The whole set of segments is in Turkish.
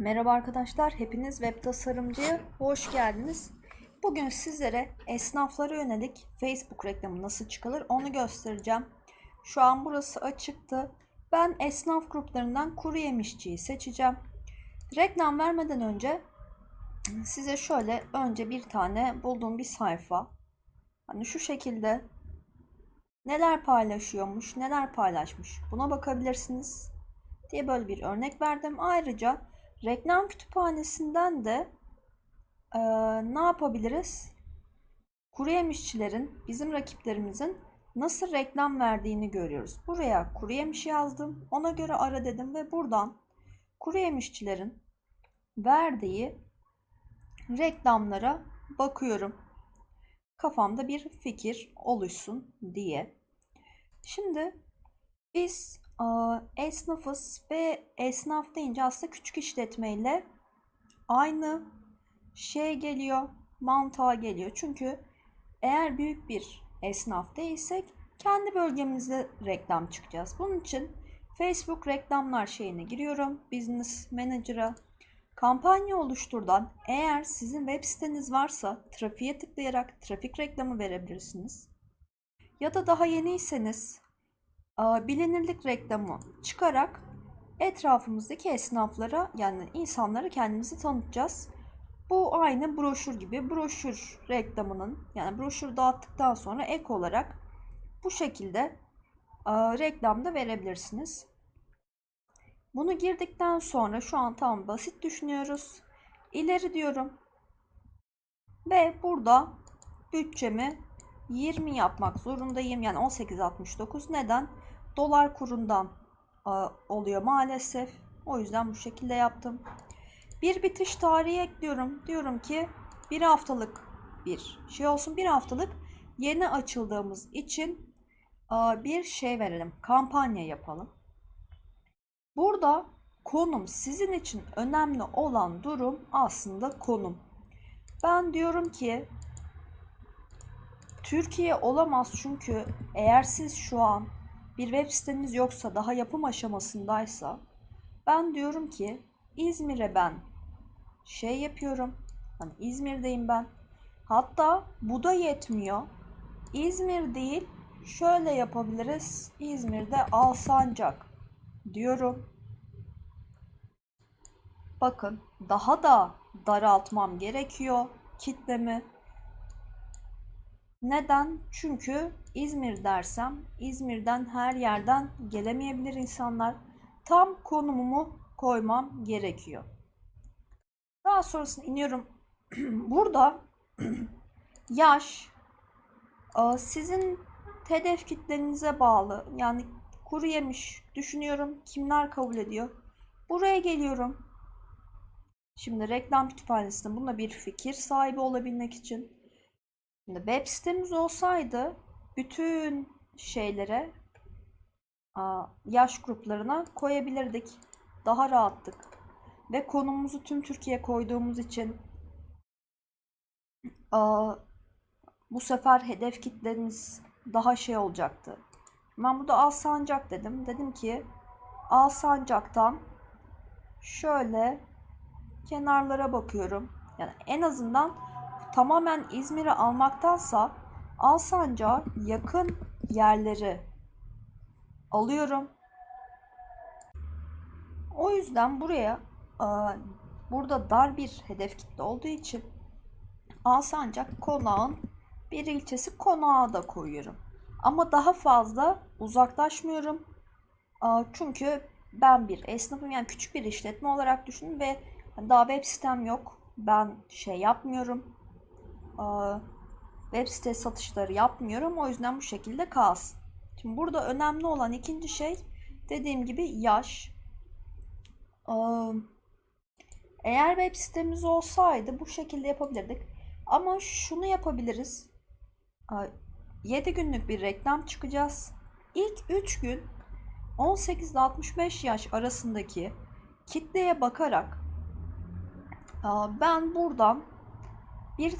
Merhaba arkadaşlar, hepiniz web tasarımcıya hoş geldiniz. Bugün sizlere esnaflara yönelik Facebook reklamı nasıl çıkılır onu göstereceğim. Şu an burası açıktı. Ben esnaf gruplarından kuru yemişçiyi seçeceğim. Reklam vermeden önce size şöyle önce bir tane bulduğum bir sayfa. Hani şu şekilde neler paylaşıyormuş, neler paylaşmış buna bakabilirsiniz diye böyle bir örnek verdim. Ayrıca reklam kütüphanesinden de e, ne yapabiliriz? Kuru yemişçilerin, bizim rakiplerimizin nasıl reklam verdiğini görüyoruz. Buraya kuru yemiş yazdım. Ona göre ara dedim ve buradan kuru yemişçilerin verdiği reklamlara bakıyorum. Kafamda bir fikir oluşsun diye. Şimdi biz esnafız ve esnaf deyince aslında küçük işletmeyle aynı şey geliyor, mantığa geliyor. Çünkü eğer büyük bir esnaf değilsek kendi bölgemizde reklam çıkacağız. Bunun için Facebook reklamlar şeyine giriyorum. Business Manager'a kampanya oluşturdan eğer sizin web siteniz varsa trafiğe tıklayarak trafik reklamı verebilirsiniz. Ya da daha yeniyseniz bilinirlik reklamı çıkarak etrafımızdaki esnaflara yani insanlara kendimizi tanıtacağız. Bu aynı broşür gibi broşür reklamının yani broşür dağıttıktan sonra ek olarak bu şekilde reklamda verebilirsiniz. Bunu girdikten sonra şu an tam basit düşünüyoruz. İleri diyorum. Ve burada bütçemi 20 yapmak zorundayım. Yani 18.69 neden? Dolar kurundan oluyor maalesef. O yüzden bu şekilde yaptım. Bir bitiş tarihi ekliyorum. Diyorum ki bir haftalık bir şey olsun. Bir haftalık yeni açıldığımız için bir şey verelim. Kampanya yapalım. Burada konum sizin için önemli olan durum aslında konum. Ben diyorum ki Türkiye olamaz çünkü eğer siz şu an bir web siteniz yoksa daha yapım aşamasındaysa ben diyorum ki İzmir'e ben şey yapıyorum. Hani İzmir'deyim ben. Hatta bu da yetmiyor. İzmir değil şöyle yapabiliriz. İzmir'de Alsancak diyorum. Bakın daha da daraltmam gerekiyor kitlemi. Neden? Çünkü İzmir dersem İzmir'den her yerden gelemeyebilir insanlar. Tam konumumu koymam gerekiyor. Daha sonrasında iniyorum. Burada yaş e, sizin hedef kitlenize bağlı. Yani kuru yemiş düşünüyorum kimler kabul ediyor. Buraya geliyorum. Şimdi reklam kütüphanesinde bununla bir fikir sahibi olabilmek için Şimdi web sitemiz olsaydı bütün şeylere yaş gruplarına koyabilirdik. Daha rahattık. Ve konumumuzu tüm Türkiye koyduğumuz için bu sefer hedef kitlemiz daha şey olacaktı. Ben burada Alsancak dedim. Dedim ki Alsancak'tan şöyle kenarlara bakıyorum. Yani en azından tamamen İzmir'i almaktansa Alsancak'a yakın yerleri alıyorum. O yüzden buraya e, burada dar bir hedef kitle olduğu için Alsancak konağın bir ilçesi konağa da koyuyorum. Ama daha fazla uzaklaşmıyorum. E, çünkü ben bir esnafım yani küçük bir işletme olarak düşünün ve daha web sitem yok. Ben şey yapmıyorum web site satışları yapmıyorum. O yüzden bu şekilde kalsın. Şimdi burada önemli olan ikinci şey dediğim gibi yaş. Eğer web sitemiz olsaydı bu şekilde yapabilirdik. Ama şunu yapabiliriz. 7 günlük bir reklam çıkacağız. İlk 3 gün 18 ile 65 yaş arasındaki kitleye bakarak ben buradan bir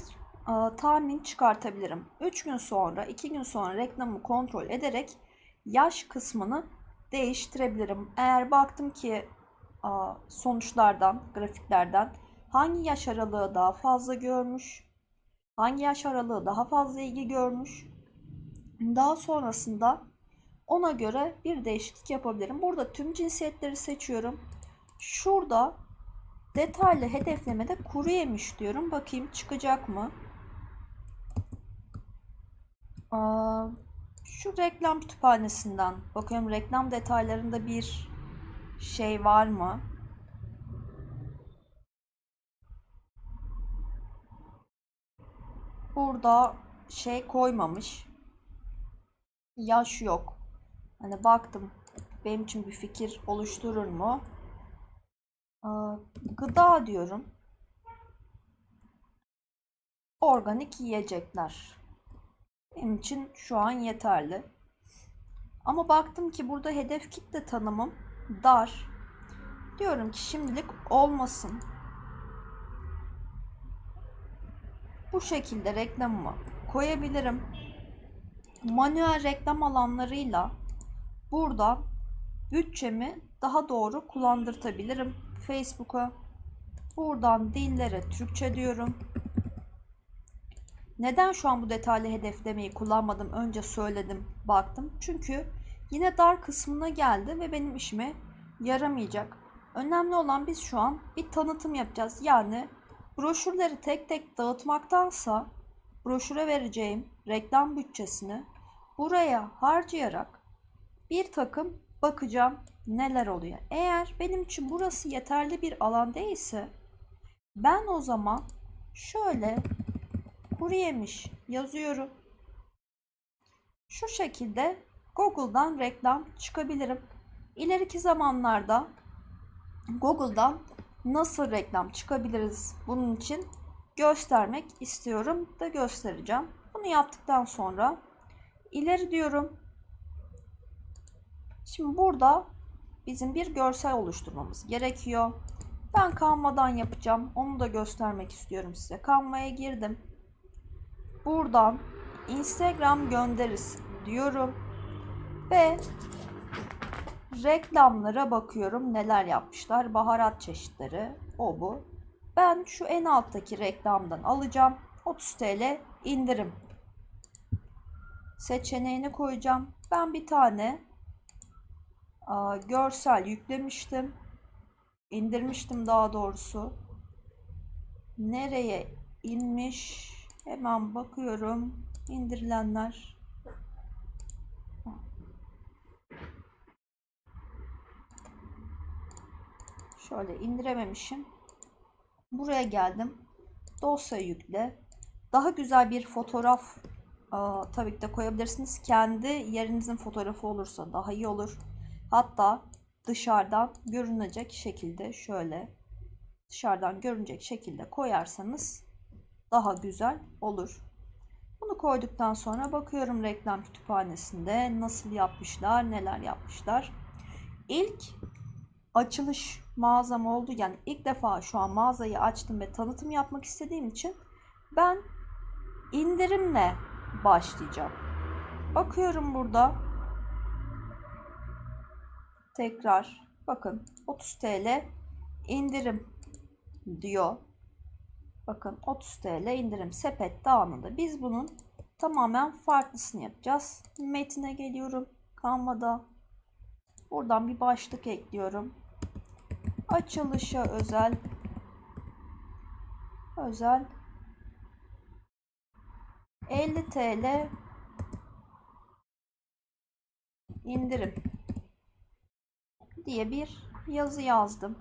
tahmin çıkartabilirim. 3 gün sonra, 2 gün sonra reklamı kontrol ederek yaş kısmını değiştirebilirim. Eğer baktım ki sonuçlardan, grafiklerden hangi yaş aralığı daha fazla görmüş, hangi yaş aralığı daha fazla ilgi görmüş. Daha sonrasında ona göre bir değişiklik yapabilirim. Burada tüm cinsiyetleri seçiyorum. Şurada detaylı hedeflemede kuru yemiş diyorum. Bakayım çıkacak mı? Şu reklam kütüphanesinden bakıyorum reklam detaylarında bir şey var mı? Burada şey koymamış. Yaş yok. Hani baktım benim için bir fikir oluşturur mu? Aa, gıda diyorum. Organik yiyecekler. Benim için şu an yeterli. Ama baktım ki burada hedef kitle tanımım dar. Diyorum ki şimdilik olmasın. Bu şekilde reklamımı koyabilirim. Manuel reklam alanlarıyla burada bütçemi daha doğru kullandırtabilirim. Facebook'a buradan dillere Türkçe diyorum. Neden şu an bu detaylı hedeflemeyi kullanmadım? Önce söyledim, baktım. Çünkü yine dar kısmına geldi ve benim işime yaramayacak. Önemli olan biz şu an bir tanıtım yapacağız. Yani broşürleri tek tek dağıtmaktansa broşüre vereceğim reklam bütçesini buraya harcayarak bir takım bakacağım neler oluyor. Eğer benim için burası yeterli bir alan değilse ben o zaman şöyle kuru yemiş yazıyorum. Şu şekilde Google'dan reklam çıkabilirim. İleriki zamanlarda Google'dan nasıl reklam çıkabiliriz bunun için göstermek istiyorum da göstereceğim. Bunu yaptıktan sonra ileri diyorum. Şimdi burada bizim bir görsel oluşturmamız gerekiyor. Ben Canva'dan yapacağım. Onu da göstermek istiyorum size. Canva'ya girdim. Buradan Instagram gönderisi diyorum. Ve reklamlara bakıyorum neler yapmışlar. Baharat çeşitleri o bu. Ben şu en alttaki reklamdan alacağım. 30 TL indirim seçeneğini koyacağım. Ben bir tane a, görsel yüklemiştim. indirmiştim daha doğrusu. Nereye inmiş? Hemen bakıyorum. İndirilenler. Şöyle indirememişim. Buraya geldim. Dosya yükle. Daha güzel bir fotoğraf aa, tabii ki de koyabilirsiniz. Kendi yerinizin fotoğrafı olursa daha iyi olur. Hatta dışarıdan görünecek şekilde şöyle dışarıdan görünecek şekilde koyarsanız daha güzel olur. Bunu koyduktan sonra bakıyorum reklam kütüphanesinde nasıl yapmışlar, neler yapmışlar. İlk açılış mağazam oldu. Yani ilk defa şu an mağazayı açtım ve tanıtım yapmak istediğim için ben indirimle başlayacağım. Bakıyorum burada. Tekrar bakın 30 TL indirim diyor. Bakın 30 TL indirim sepet dağınında. Biz bunun tamamen farklısını yapacağız. Metine geliyorum. Canva'da. Buradan bir başlık ekliyorum. Açılışa özel. Özel. 50 TL indirim diye bir yazı yazdım.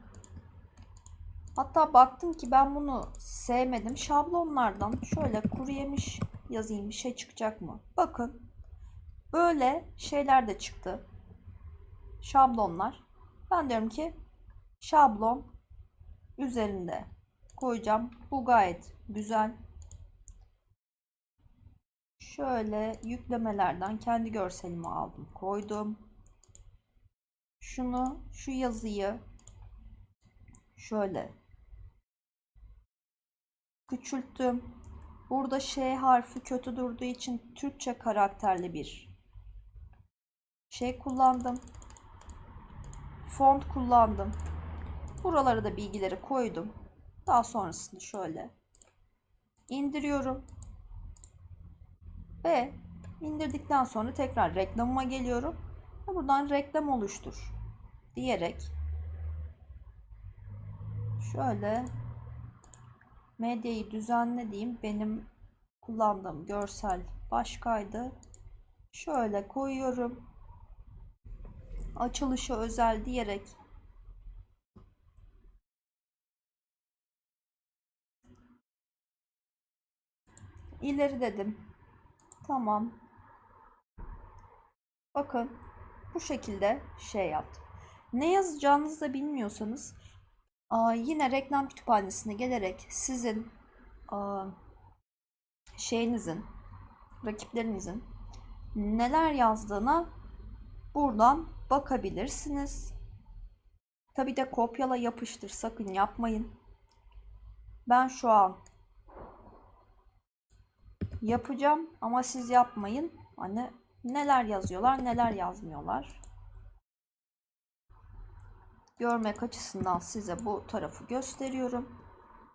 Hatta baktım ki ben bunu sevmedim. Şablonlardan şöyle kuru yemiş yazayım bir şey çıkacak mı? Bakın böyle şeyler de çıktı. Şablonlar. Ben diyorum ki şablon üzerinde koyacağım. Bu gayet güzel. Şöyle yüklemelerden kendi görselimi aldım koydum. Şunu şu yazıyı şöyle küçülttüm. Burada Ş harfi kötü durduğu için Türkçe karakterli bir şey kullandım. Font kullandım. Buralara da bilgileri koydum. Daha sonrasında şöyle indiriyorum. Ve indirdikten sonra tekrar reklamıma geliyorum. Ve buradan reklam oluştur diyerek şöyle medyayı düzenle diyeyim. Benim kullandığım görsel başkaydı. Şöyle koyuyorum. Açılışa özel diyerek ileri dedim. Tamam. Bakın bu şekilde şey yaptım. Ne yazacağınızı da bilmiyorsanız yine reklam kütüphanesine gelerek sizin şeyinizin, rakiplerinizin neler yazdığına buradan bakabilirsiniz. Tabi de kopyala yapıştır sakın yapmayın. Ben şu an yapacağım ama siz yapmayın. Hani neler yazıyorlar, neler yazmıyorlar. Görmek açısından size bu tarafı gösteriyorum.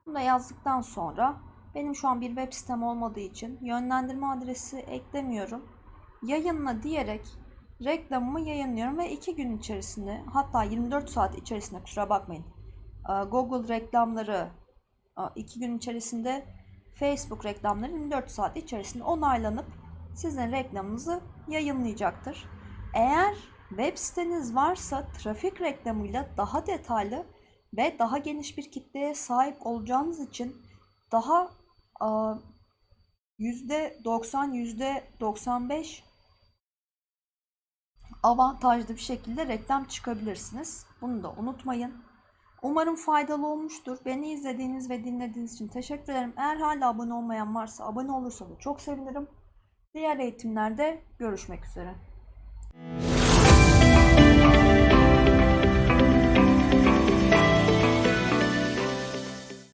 Bunu da yazdıktan sonra benim şu an bir web sitem olmadığı için yönlendirme adresi eklemiyorum. Yayınla diyerek reklamımı yayınlıyorum ve 2 gün içerisinde hatta 24 saat içerisinde kusura bakmayın e, Google reklamları 2 gün içerisinde Facebook reklamları 24 saat içerisinde onaylanıp sizin reklamınızı yayınlayacaktır. Eğer web siteniz varsa trafik reklamıyla daha detaylı ve daha geniş bir kitleye sahip olacağınız için daha %90 %95 avantajlı bir şekilde reklam çıkabilirsiniz. Bunu da unutmayın. Umarım faydalı olmuştur. Beni izlediğiniz ve dinlediğiniz için teşekkür ederim. Eğer hala abone olmayan varsa abone olursa da çok sevinirim. Diğer eğitimlerde görüşmek üzere.